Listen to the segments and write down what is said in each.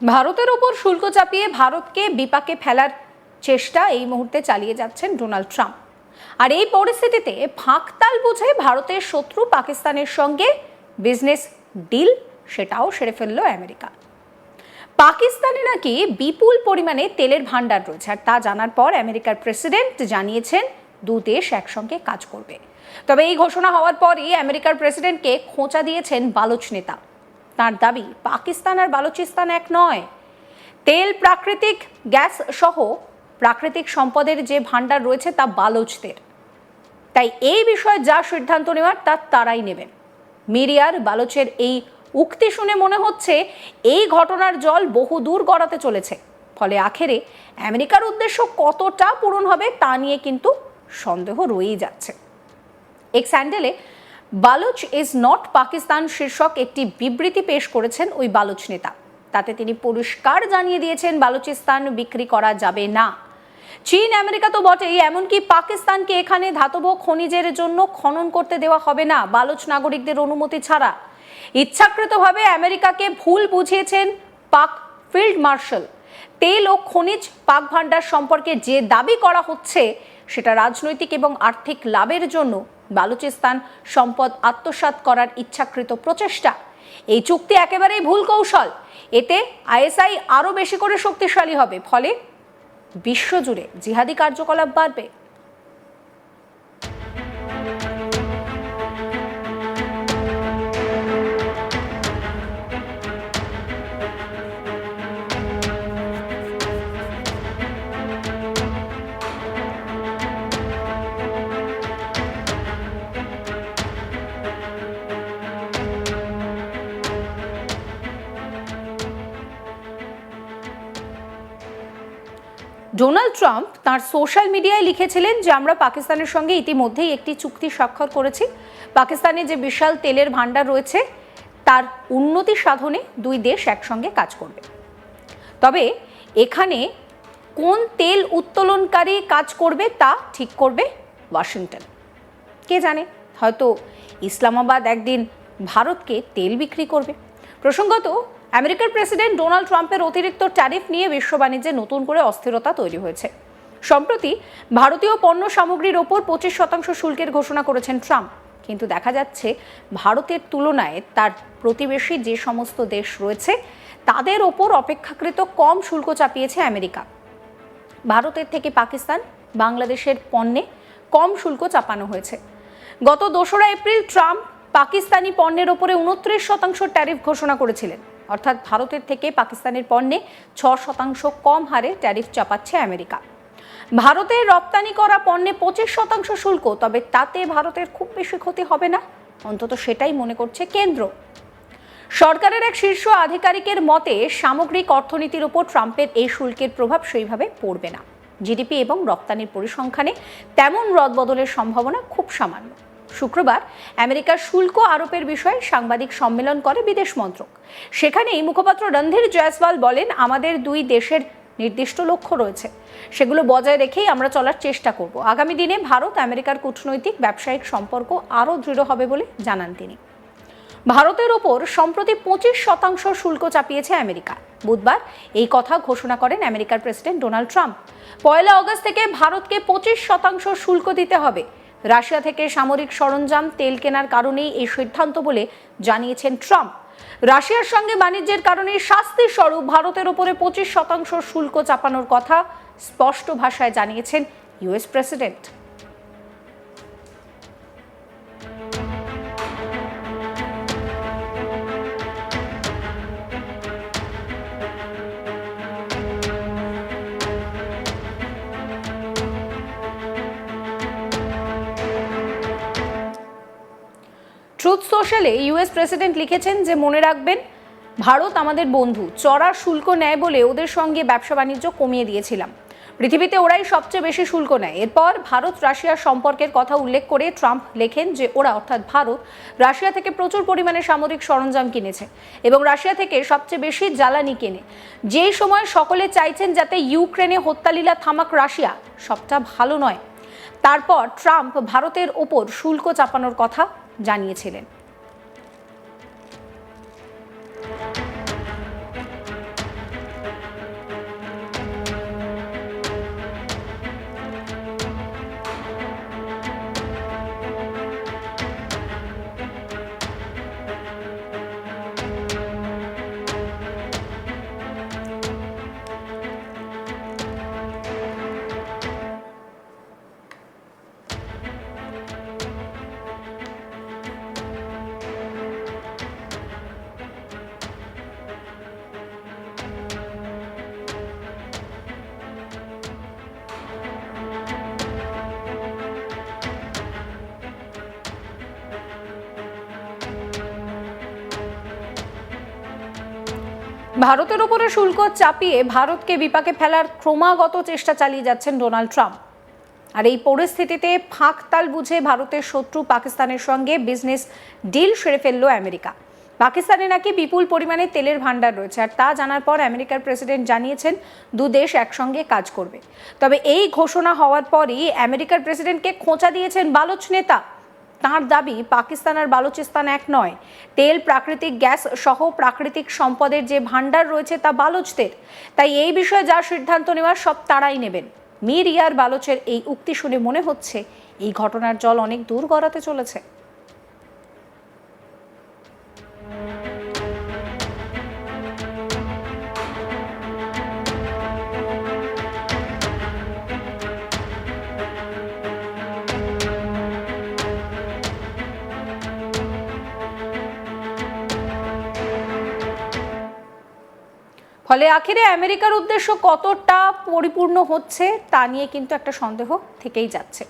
ভারতের ওপর শুল্ক চাপিয়ে ভারতকে বিপাকে ফেলার চেষ্টা এই মুহূর্তে চালিয়ে যাচ্ছেন ডোনাল্ড ট্রাম্প। আর এই পরিস্থিতিতে ফাঁকতাল বুঝে ভারতের শত্রু পাকিস্তানের সঙ্গে বিজনেস ডিল, সেটাও সেরে ফেলল আমেরিকা। পাকিস্তানে নাকি বিপুল পরিমাণে তেলের ভান্ডার রয়েছে, আর তা জানার পর আমেরিকার প্রেসিডেন্ট জানিয়েছেন, দু দেশ একসঙ্গে কাজ করবে। তবে এই ঘোষণা হওয়ার পরই আমেরিকার প্রেসিডেন্টকে খোঁচা দিয়েছেন বালোচ নেতা। তার দাবি, পাকিস্তান আর বালুচিস্তান এক নয়। তেল, প্রাকৃতিক গ্যাস সহ প্রাকৃতিক সম্পদের যে ভান্ডার রয়েছে তা বালুচদের। তাই এই বিষয়ে যা সিদ্ধান্ত নেওয়ার তা তারাই নেবেন। মিরিয়ার বালোচের এই উক্তি শুনে মনে হচ্ছে এই ঘটনার জল বহু দূর গড়াতে চলেছে। ফলে আখেরে আমেরিকার উদ্দেশ্য কতটা পূরণ হবে তা নিয়ে কিন্তু সন্দেহ রয়েই যাচ্ছে। এক স্যান্ডেলে বালুচ ইজ নট পাকিস্তান শীর্ষক একটি বিবৃতি পেশ করেছেন ওই বালুচ নেতা। তাতে তিনি পরিষ্কার জানিয়ে দিয়েছেন বালুচিস্তান বিক্রি করা যাবে না। চীন, আমেরিকা তো বটেই, এমনকি পাকিস্তানকে এখানে ধাতব খনিজের জন্য খনন করতে দেওয়া হবে না, বালুচ নাগরিকদের অনুমতি ছাড়া। ইচ্ছাকৃতভাবে আমেরিকাকে ভুল বুঝিয়েছেন পাক ফিল্ড মার্শাল। তেল ও খনিজ পাক ভাণ্ডার সম্পর্কে যে দাবি করা হচ্ছে সেটা রাজনৈতিক এবং আর্থিক লাভের জন্য বালুচিস্তান সম্পদ আত্মসাত করার ইচ্ছাকৃত প্রচেষ্টা। এই চুক্তি একেবারেই ভুল কৌশল। এতে আইএসআই আরও বেশি করে শক্তিশালী হবে। ফলে বিশ্বজুড়ে জিহাদি কার্যকলাপ বাড়বে। ডোনাল্ড ট্রাম্প তার সোশ্যাল মিডিয়ায় লিখেছিলেন যে, আমরা পাকিস্তানের সঙ্গে ইতিমধ্যেই একটি চুক্তি স্বাক্ষর করেছি। পাকিস্তানে যে বিশাল তেলের ভাণ্ডার রয়েছে, তার উন্নতি সাধনে দুই দেশ একসঙ্গে কাজ করবে। তবে এখানে কোন তেল উত্তোলনকারী কাজ করবে, তা ঠিক করবে ওয়াশিংটন। কে জানে? হয়তো ইসলামাবাদ একদিন ভারতকে তেল বিক্রি করবে। প্রসঙ্গত আমেরিকার প্রেসিডেন্ট ডোনাল্ড ট্রাম্পের অতিরিক্ত ট্যারিফ নিয়ে বিশ্ব বাণিজ্যে নতুন করে অস্থিরতা তৈরি হয়েছে। সম্প্রতি ভারতীয় পণ্য সামগ্রীর ওপর পঁচিশ শতাংশ শুল্কের ঘোষণা করেছেন ট্রাম্প। কিন্তু দেখা যাচ্ছে ভারতের তুলনায় তার প্রতিবেশী যে সমস্ত দেশ রয়েছে, তাদের ওপর অপেক্ষাকৃত কম শুল্ক চাপিয়েছে আমেরিকা। ভারতের থেকে পাকিস্তান, বাংলাদেশের পণ্যে কম শুল্ক চাপানো হয়েছে। গত দোসরা এপ্রিল ট্রাম্প পাকিস্তানি পণ্যের ওপরে উনত্রিশ শতাংশ ট্যারিফ ঘোষণা করেছিলেন। অর্থাৎ ভারতের থেকে পাকিস্তানের পণ্যে ছ শতাংশ কম হারে ট্যারিফ চাপাচ্ছে আমেরিকা। ভারতের রপ্তানি করা পণ্যে পঁচিশ শতাংশ শুল্ক, তবে তাতে ভারতের খুব বেশি ক্ষতি হবে না, অন্তত সেটাই মনে করছে কেন্দ্র। সরকারের এক শীর্ষ আধিকারিকের মতে, সামগ্রিক অর্থনীতির উপর ট্রাম্পের এই শুল্কের প্রভাব সেইভাবে পড়বে না। জিডিপি এবং রপ্তানির পরিসংখ্যানে তেমন রদবদলের সম্ভাবনা খুব সামান্য। শুক্রবার আমেরিকার শুল্ক আরোপের বিষয়ে সাংবাদিক সম্মেলন করে বিদেশ মন্ত্রক। সেখানেই মুখপাত্র রণধীর জয়সওয়াল বলেন, আমাদের দুই দেশের নির্দিষ্ট লক্ষ্য রয়েছে। সেগুলো বজায় রেখেই আমরা চলার চেষ্টা করব। আগামী দিনে ভারত আমেরিকার কূটনৈতিক ব্যবসায়িক সম্পর্ক আরও দৃঢ় হবে বলে জানান তিনি। ভারতের ওপর সম্প্রতি পঁচিশ শতাংশ শুল্ক চাপিয়েছে আমেরিকা। বুধবার এই কথা ঘোষণা করেন আমেরিকার প্রেসিডেন্ট ডোনাল্ড ট্রাম্প। পয়লা অগস্ট থেকে ভারতকে পঁচিশ শতাংশ শুল্ক দিতে হবে। রাশিয়া থেকে সামরিক সরঞ্জাম, তেল কেনার কারণেই এই সিদ্ধান্ত বলে জানিয়েছেন ট্রাম্প। রাশিয়ার সঙ্গে বাণিজ্যের কারণে শাস্তি স্বরূপ ভারতের ওপরে পঁচিশ শতাংশ শুল্ক চাপানোর কথা স্পষ্ট ভাষায় জানিয়েছেন ইউএস প্রেসিডেন্ট। ট্রুথ সোশ্যালে ইউএস প্রেসিডেন্ট লিখেছেন যে, মনে রাখবেন, ভারত আমাদের বন্ধু। চড়া শুল্ক নেয় বলে ওদের সঙ্গে ব্যবসা বাণিজ্য কমিয়ে দিয়েছিলাম। পৃথিবীতে ওরাই সবচেয়ে বেশি শুল্ক নেয়। এরপর ভারত রাশিয়ার সম্পর্কের কথা উল্লেখ করে ট্রাম্প লেখেন যে, ওরা, অর্থাৎ ভারত, রাশিয়া থেকে প্রচুর পরিমাণে সামরিক সরঞ্জাম কিনেছে এবং রাশিয়া থেকে সবচেয়ে বেশি জ্বালানি কেনে। যেই সময় সকলে চাইছেন যাতে ইউক্রেনে হত্যালীলা থামাক রাশিয়া, সবটা ভালো নয়। তারপর ট্রাম্প, ভারতের ওপর শুল্ক চাপানোর কথা জানিয়েছিলেন। ভারতের ওপরে শুল্ক চাপিয়ে ভারতকে বিপাকে ফেলার ক্রমাগত চেষ্টা চালিয়ে যাচ্ছেন ডোনাল্ড ট্রাম্প। আর এই পরিস্থিতিতে ফাঁকতাল বুঝে ভারতের শত্রু পাকিস্তানের সঙ্গে বিজনেস ডিল সেরে ফেলল আমেরিকা। পাকিস্তানে নাকি বিপুল পরিমাণে তেলের ভান্ডার রয়েছে, আর তা জানার পর আমেরিকার প্রেসিডেন্ট জানিয়েছেন, দু দেশ একসঙ্গে কাজ করবে। তবে এই ঘোষণা হওয়ার পরই আমেরিকার প্রেসিডেন্টকে খোঁচা দিয়েছেন বালোচ নেতা। তাঁর দাবি পাকিস্তান আর বালুচিস্তান এক নয়। তেল, প্রাকৃতিক গ্যাস সহ প্রাকৃতিক সম্পদের যে ভাণ্ডার রয়েছে তা বালুচদের। তাই এই বিষয়ে যা সিদ্ধান্ত নেওয়ার সব তারাই নেবেন। মির ইয়ার বালুচের এই উক্তি শুনে মনে হচ্ছে, এই ঘটনার জল অনেক দূর গড়াতে চলেছে। ফলে আখেরে আমেরিকার উদ্দেশ্য কতটা পরিপূর্ণ হচ্ছে তা নিয়ে কিন্তু একটা সন্দেহ থেকেই যাচ্ছে।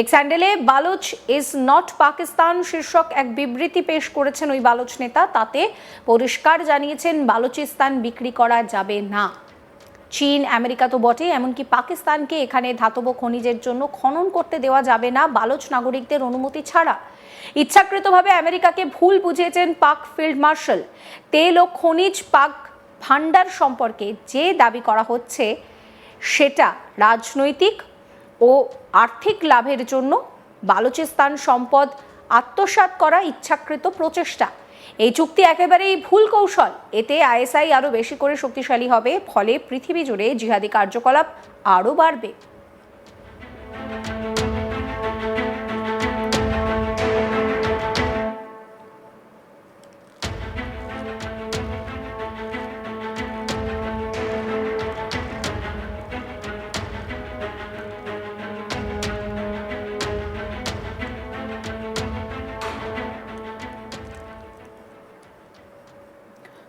এক স্যান্ডেলে বালুচ ইজ নট পাকিস্তান শীর্ষক এক বিবৃতি পেশ করেছেন ওই বালুচ নেতা। তাতে পরিষ্কার জানিয়েছেন বালুচিস্তান বিক্রি করা যাবে না। চীন, আমেরিকা তো বটে এমনকি পাকিস্তানকে এখানে ধাতব খনিজের জন্য খনন করতে দেওয়া যাবে না বালোচ নাগরিকদের অনুমতি ছাড়া। ইচ্ছাকৃতভাবে আমেরিকাকে ভুল বুঝিয়েছেন পাক ফিল্ড মার্শাল। তেল ও খনিজ পাক ভান্ডার সম্পর্কে যে দাবি করা হচ্ছে সেটা রাজনৈতিক ও আর্থিক লাভের জন্য বালুচিস্তান সম্পদ আত্মসাত করা ইচ্ছাকৃত প্রচেষ্টা। এই চুক্তি একেবারেই ভুল কৌশল। এতে আইএসআই আরও বেশি করে শক্তিশালী হবে। ফলে পৃথিবী জুড়ে জিহাদি কার্যকলাপ আরও বাড়বে।